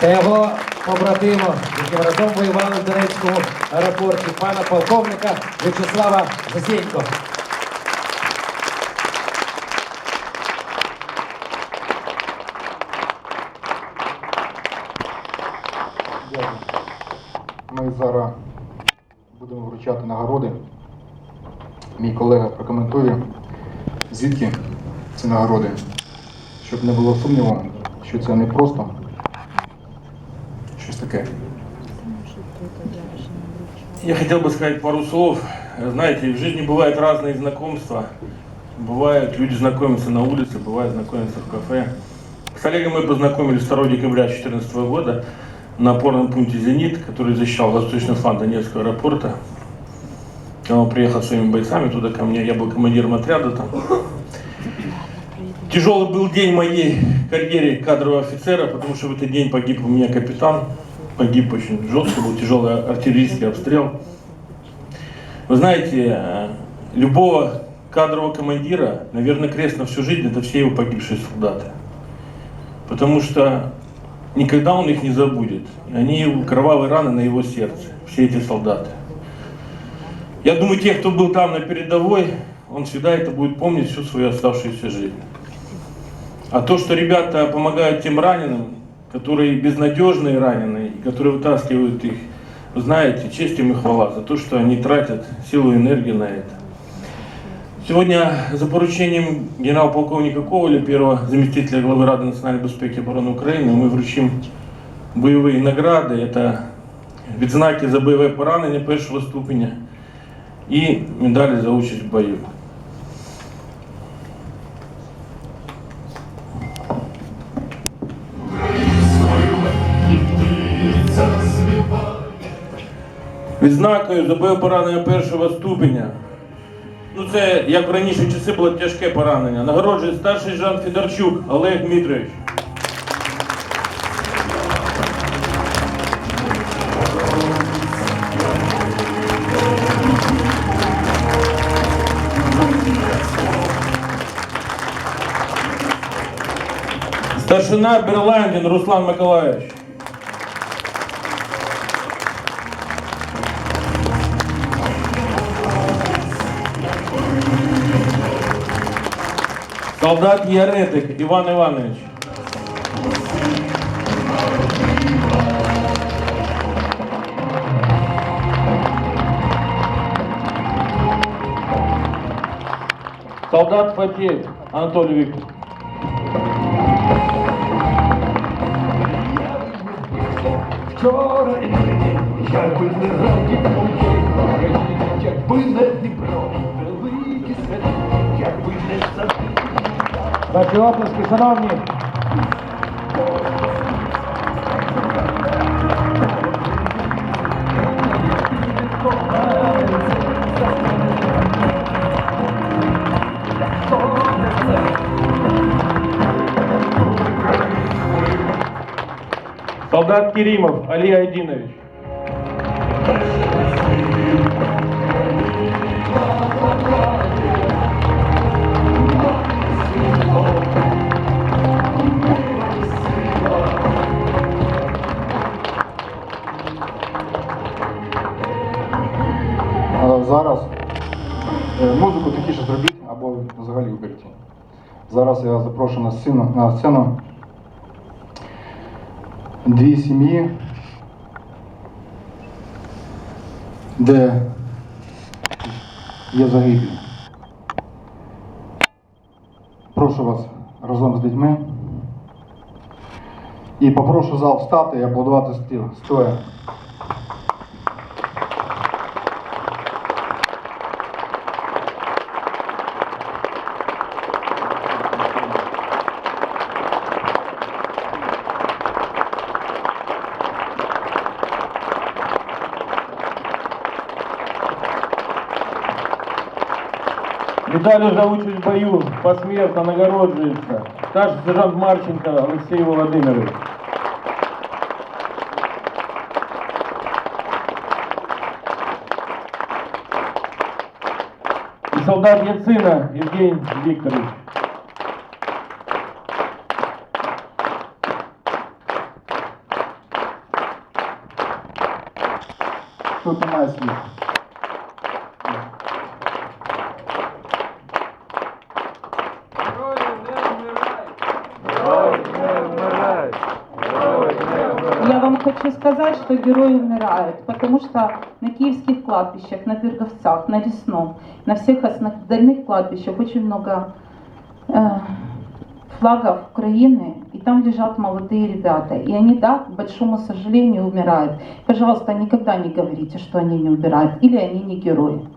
Та його побратима, яким разом воювали в Донецькому аеропорті, пана полковника В'ячеслава Засєнько. Дякую. Ми зараз будемо вручати нагороди. Мій колега прокоментує, звідки ці нагороди, щоб не було сумніву, що це не просто таке. Я хотел бы сказать пару слов. Знаете, в жизни бывают разные знакомства. Бывают люди знакомятся на улице, бывают знакомятся в кафе. С Олегом мы познакомились 2 декабря 2014 года на опорном пункте «Зенит», который защищал восточный фланг Донецкого аэропорта. Он приехал своими бойцами туда ко мне, я был командиром отряда там. Тяжелый был день моей карьере кадрового офицера, потому что в этот день погиб у меня капитан. Погиб очень жестко, был тяжелый артиллерийский обстрел. Вы знаете, э, любого кадрового командира, наверное, крест на всю жизнь это все его погибшие солдаты. Потому что никогда он их не забудет. Они кровавые раны на его сердце, все эти солдаты. Я думаю, те, кто был там на передовой, он всегда это будет помнить всю свою оставшуюся жизнь. А то, что ребята помогают тем раненым, которые безнадежные раненые, которые вытаскивают их, вы знаете, честь им и хвала за то, что они тратят силу и энергию на это. Сегодня за поручением генерал-полковника Коваля, первого заместителя главы Рады национальной безпеки и обороны Украины, мы вручим бойові награди. Это відзнаки за бойове поранення першого ступеня і медалі за участь в бою. Відзнакою за поранення першого ступеня. Ну це як в раніше часи було тяжке поранення. Нагороджує старший Жан Федорчук Олег Дмитрович. Старшина Берландин Руслан Миколаевич. Солдат Яретик Іван Іванович. Солдат Фатеев Анатолий Викторович. Вчора і Ваші оплески, шановні. Солдат Керимов Али Айдинович. Зараз я запрошую на сцену, на сцену дві сім'ї, де є загиблі. Прошу вас разом з дітьми. І попрошу зал встати і аплодувати стоя. Медалі за участь в бою посмертно нагороджується старший сержант Марченко Олексій Володимирович. И солдат Яцина Евгений Викторович. Кто-то маслит. Хочу сказать, что герои умирают, потому что на киевских кладбищах, на Берговцах, на Лесном, на всех остальных кладбищах очень много э, флагов Украины, и там лежат молодые ребята. И они, да, к большому сожалению, умирают. Пожалуйста, никогда не говорите, что они не умирают, или они не герои.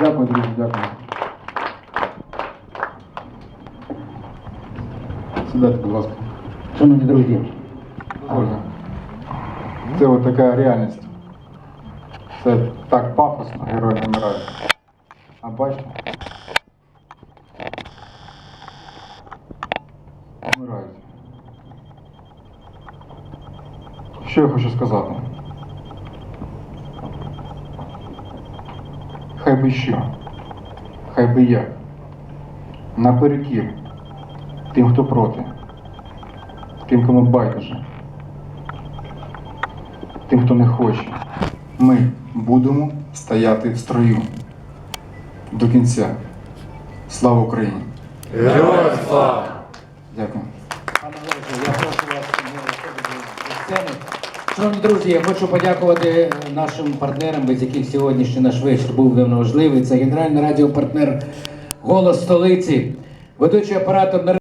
Дякую, друзі, дякую. Сідайте, будь ласка. Шановні друзі, Дозвольте. Це от така реальність. Це так пафосно, герої не вмирають. А бачите? Вмирають. Що я хочу сказати? Хай би що, хай би як. Наперекір тим, хто проти, тим, кому байдуже тим, хто не хоче. Ми будемо стояти в строю до кінця. Слава Україні! Героям слава! Дякую. Пане Олеже, я прошу вас зі сцени. Шановні друзі, я хочу подякувати нашим партнерам, без яких сьогоднішній наш вечір був давно важливий. Це генеральний радіопартнер Голос столиці, ведучий оператор